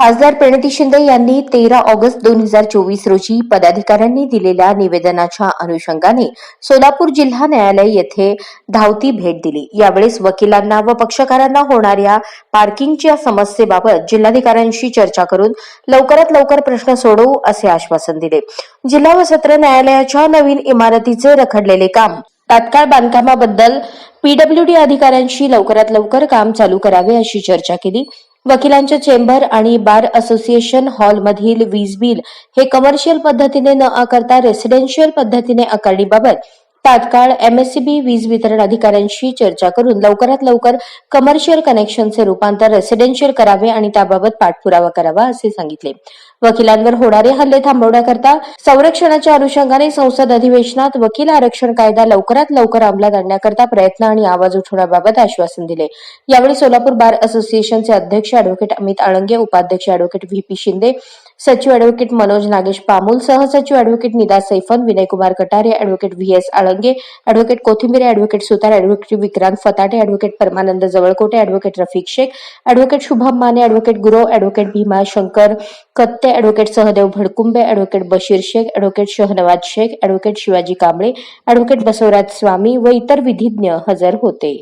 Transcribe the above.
खासदार प्रणिती शिंदे यांनी तेरा ऑगस्ट दोन हजार चोवीस रोजी पदाधिकाऱ्यांनी दिलेल्या निवेदनाच्या अनुषंगाने सोलापूर जिल्हा न्यायालय येथे धावती भेट दिली. यावेळेस वकिलांना व पक्षकारांना होणाऱ्या पार्किंगच्या समस्येबाबत जिल्हाधिकाऱ्यांशी चर्चा करून लवकरात लवकर प्रश्न सोडवू असे आश्वासन दिले. जिल्हा व सत्र न्यायालयाच्या नवीन इमारतीचे रखडलेले काम तात्काळ बांधकामाबद्दल पीडब्ल्यूडी अधिकाऱ्यांशी लवकरात लवकर काम चालू करावे अशी चर्चा केली. वकिलांच्या चेंबर आणि बार असोसिएशन हॉलमधील वीज बिल हे कमर्शियल पद्धतीने न आकारता रेसिडेन्शियल पद्धतीने आकारणीबाबत तात्काळ एमएससीबी वीज वितरण अधिकाऱ्यांशी चर्चा करून लवकरात लवकर कमर्शियल कनेक्शनचे रूपांतर रेसिडेन्शियल करावे आणि त्याबाबत पाठपुरावा करावा असे सांगितले. वकिलांवर होणारे हल्ले थांबवण्याकरता संरक्षणाच्या अनुषंगाने संसद अधिवेशनात वकील आरक्षण कायदा लवकरात लवकर अंमलात आणण्याकरता प्रयत्न आणि आवाज उठवण्याबाबत आश्वासन दिले. यावेळी सोलापूर बार असोसिएशनचे अध्यक्ष अॅडव्होकेट अमित आळंगे उपाध्यक्ष अॅडव्होकेट व्ही पी शिंदे सचिव अॅडव्होकेट मनोज नागेश पामूल सहसचिव advocate Nida Saifan Vinaykumar Katare advocate V S Alange advocate Kothimbire advocate Sutar advocate Vikrant Fatate advocate Parmanand Jawalkote advocate Rafiq Shaikh advocate Shubham Mane advocate Gurav advocate Bhima Shankar Katte advocate Sahdev Bhadkumbe advocate Bashir Shaikh advocate Shahnawaz Shaikh advocate Shivaji Kamble advocate Basavraj Swami व इतर विधिज्ञ हजर होते.